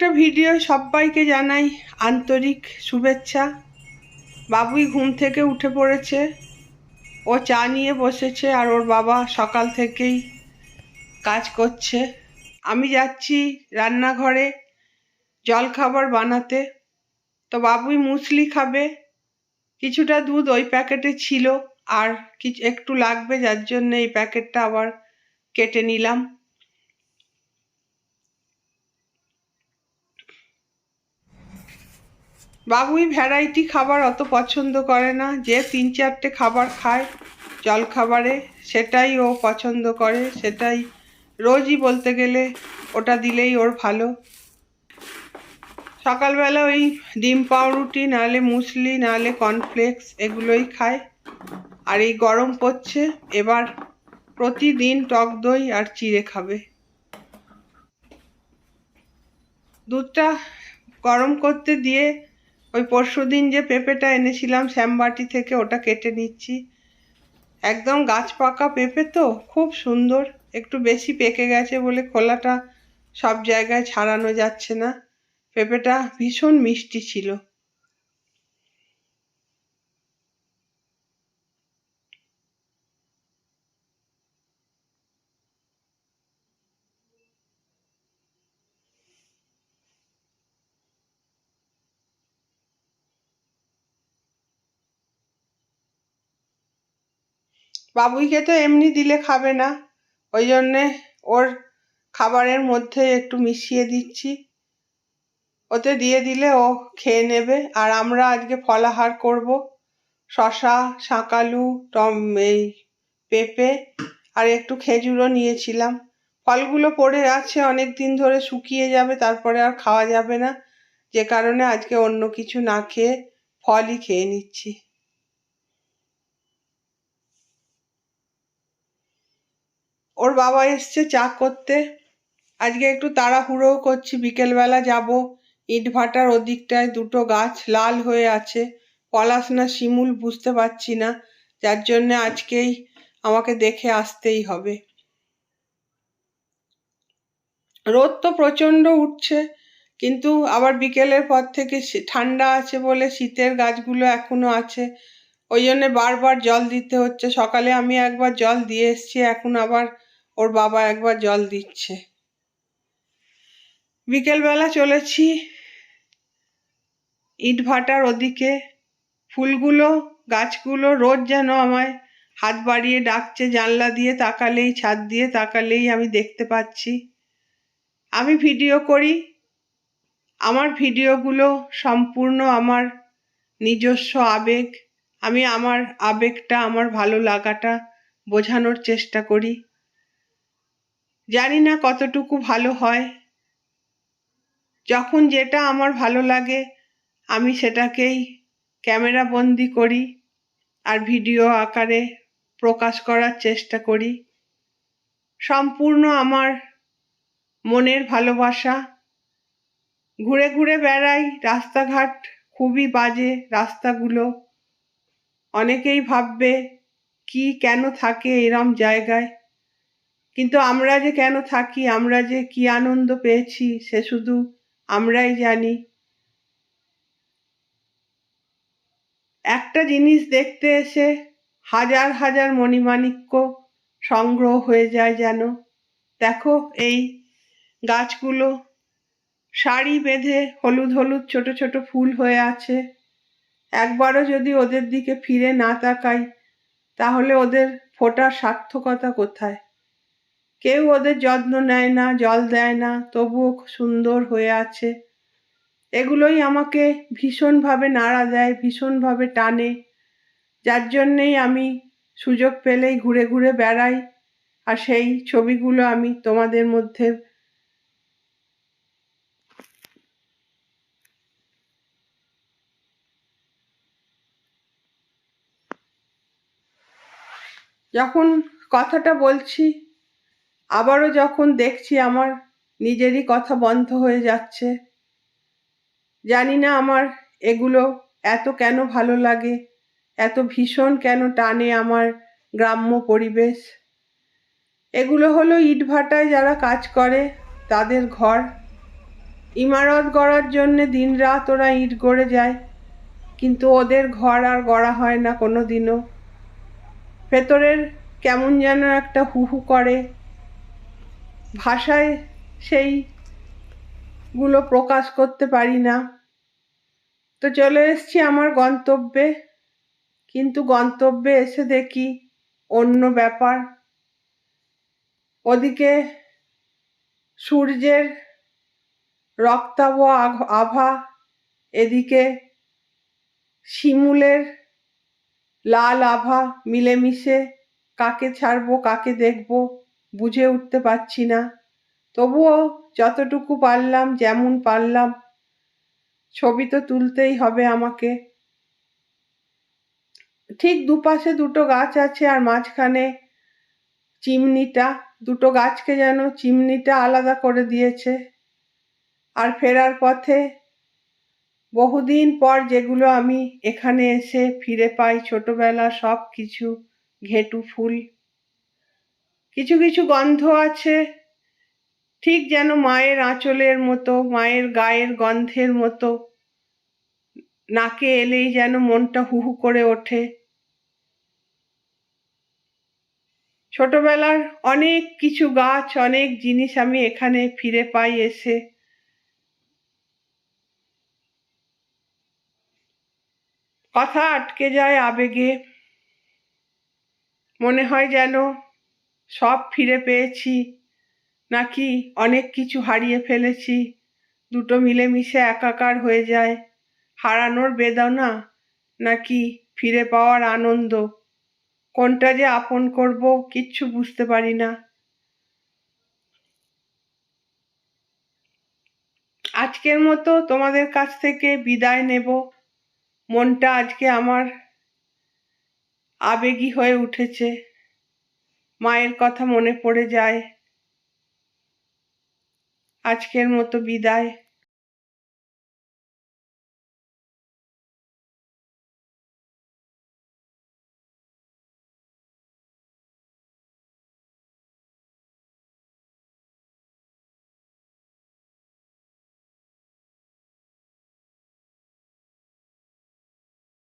একটা ভিডিও সবাইকে জানাই আন্তরিক শুভেচ্ছা। বাবুই ঘুম থেকে উঠে পড়েছে। ও চা নিয়ে বসেছে আর ওর বাবা সকাল থেকেই কাজ করছে। আমি যাচ্ছি রান্নাঘরে জলখাবার বানাতে। তো বাবুই মুসলি খাবে। কিছুটা দুধ ওই প্যাকেটে ছিল আর কিছু একটু লাগবে, যার জন্য এই প্যাকেটটা আবার কেটে নিলাম। বাবুই ভ্যারাইটি খাবার অত পছন্দ করে না। যে তিন চারটে খাবার খায় জল খাবারে সেটাই ও পছন্দ করে, সেটাই রোজই বলতে গেলে ওটা দিলেই ওর ভালো। সকালবেলা ওই ডিম পাউরুটি নাহলে মুসলি নাহলে কর্নফ্লেক্স এগুলোই খায়। আর এই গরম পড়ছে, এবার প্রতিদিন টক দই আর চিড়ে খাবে। দুধটা গরম করতে দিয়ে ওই পরশু দিন যে পেঁপেটা এনেছিলাম শ্যামবাটি থেকে, ওটা কেটে নিচ্ছি। একদম গাছ পাকা পেঁপে তো, খুব সুন্দর। একটু বেশি পেকে গেছে বলে খোলাটা সব জায়গায় ছাড়ানো যাচ্ছে না। পেঁপেটা ভীষণ মিষ্টি ছিল। বাবুইকে তো এমনি দিলে খাবে না। ওই জন্যে ওর খাবারের মধ্যে একটু মিশিয়ে দিচ্ছি। ওতে দিয়ে দিলে ও খেয়ে নেবে। আর আমরা আজকে ফলাহার করব। শশা শাঁকালু, টম, এই পেঁপে আর একটু খেজুরও নিয়েছিলাম। ফলগুলো পড়ে আছে, অনেক দিন ধরে শুকিয়ে যাবে, তারপরে আর খাওয়া যাবে না। যে কারণে আজকে অন্য কিছু না খেয়ে ফলই খেয়ে নিচ্ছি। ওর বাবা এসছে চা করতে। আজকে একটু তাড়াহুড়োও করছি, বিকেলবেলা যাব। ইট ভাটার ওদিকটায় দুটো গাছ লাল হয়ে আছে। পলাশ না শিমুল বুঝতে পারছি না, যার জন্য আজকেই আমাকে দেখে আসতেই হবে। রোদ তো প্রচণ্ড উঠছে, কিন্তু আবার বিকেলের পর থেকে ঠান্ডা আছে বলে শীতের গাছগুলো এখনও আছে। ওই জন্যে বারবার জল দিতে হচ্ছে। সকালে আমি একবার জল দিয়ে এসছি, এখন আবার ওর বাবা একবার জল দিচ্ছে। বিকেলবেলা চলেছি ইট ভাটার ওদিকে। ফুলগুলো, গাছগুলো রোজ যেন আমায় হাত বাড়িয়ে ডাকছে, জানলা দিয়ে তাকালেই, ছাদ দিয়ে তাকালেই আমি দেখতে পাচ্ছি। আমি ভিডিও করি, আমার ভিডিওগুলো সম্পূর্ণ আমার নিজস্ব আবেগ। আমি আমার আবেগটা, আমার ভালো লাগাটা বোঝানোর চেষ্টা করি। জানি না কতটুকু ভালো হয়। যখন যেটা আমার ভালো লাগে, আমি সেটাকেই ক্যামেরা বন্দি করি আর ভিডিও আকারে প্রকাশ করার চেষ্টা করি। সম্পূর্ণ আমার মনের ভালোবাসা। ঘুরে ঘুরে বেড়াই, রাস্তাঘাট খুবই বাজে রাস্তাগুলো। অনেকেই ভাববে, কি কেন থাকে এরম জায়গায়? কিন্তু আমরা যে কেন থাকি, আমরা যে কি আনন্দ পেয়েছি, সে শুধু আমরাই জানি। একটা জিনিস দেখতে এসে হাজার হাজার মণিমাণিক্য সংগ্রহ হয়ে যায় যেন। দেখো এই গাছগুলো শাড়ি বেঁধে হলুদ হলুদ ছোট ছোট ফুল হয়ে আছে। একবারও যদি ওদের দিকে ফিরে না তাকাই, তাহলে ওদের ফোটার সার্থকতা কোথায়? কেউ ওদের যত্ন নেয় না, জল দেয় না, তবুও সুন্দর হয়ে আছে। এগুলোই আমাকে ভীষণভাবে নাড়া দেয়, ভীষণভাবে টানে। যার জন্যেই আমি সুযোগ পেলেই ঘুরে ঘুরে বেড়াই, আর সেই ছবিগুলো আমি তোমাদের মধ্যে যখন কথাটা বলছি আবারও যখন দেখছি আমার নিজেরই কথা বন্ধ হয়ে যাচ্ছে, জানি না আমার এগুলো এত কেন ভালো লাগে, এত ভীষণ কেন টানে আমার গ্রাম্য পরিবেশ। এগুলো হলো ইটভাটায় যারা কাজ করে, তাদের ঘর। ইমারত গড়ার জন্যে দিনরাত ওরা ইট গড়ে যায়, কিন্তু ওদের ঘর আর গড়া হয় না কোনো দিনও ভেতরের কেমন যেন একটা হু হু করে ভাষায় সেই গুলো প্রকাশ করতে পারি না। তো চলে এসছি আমার গন্তব্যে। কিন্তু গন্তব্যে এসে দেখি অন্য ব্যাপার। ওদিকে সূর্যের রক্তাভ আঘ- আভা, এদিকে শিমুলের লাল আভা মিলেমিশে কাকে ছাড়বো, কাকে দেখব। বুঝে উঠতে পারছি না। তবুও যতটুকু পারলাম, যেমন পারলাম, ছবি তো তুলতেই হবে আমাকে। ঠিক দুপাশে দুটো গাছ আছে আর মাঝখানে চিমনিটা। দুটো গাছকে যেন চিমনিটা আলাদা করে দিয়েছে। আর ফেরার পথে বহুদিন পর যেগুলো আমি এখানে এসে ফিরে পাই, ছোটবেলা সব কিছু ঘেটু ফুল। কিছু কিছু গন্ধ আছে। ঠিক যেন মায়ের আঁচলের মতো, মায়ের গায়ের গন্ধের মতো। নাকে এলেই যেন মনটা হু হু করে ওঠে। ছোটবেলার অনেক কিছু গাছ, অনেক জিনিস আমি এখানে ফিরে পাই এসে। কথা আটকে যায় আবেগে। মনে হয় যেন সব ফিরে পেয়েছি। নাকি অনেক কিছু হারিয়ে ফেলেছি। দুটো মিলেমিশে একাকার হয়ে যায়। হারানোর বেদনা নাকি ফিরে পাওয়ার আনন্দ? কোনটা যে আপন করব কিচ্ছু বুঝতে পারি না। আজকের মতো তোমাদের কাছ থেকে বিদায় নেব। মনটা আজকে আমার আবেগী হয়ে উঠেছে। মায়ের কথা মনে পড়ে যায়। আজকের মতো বিদায়।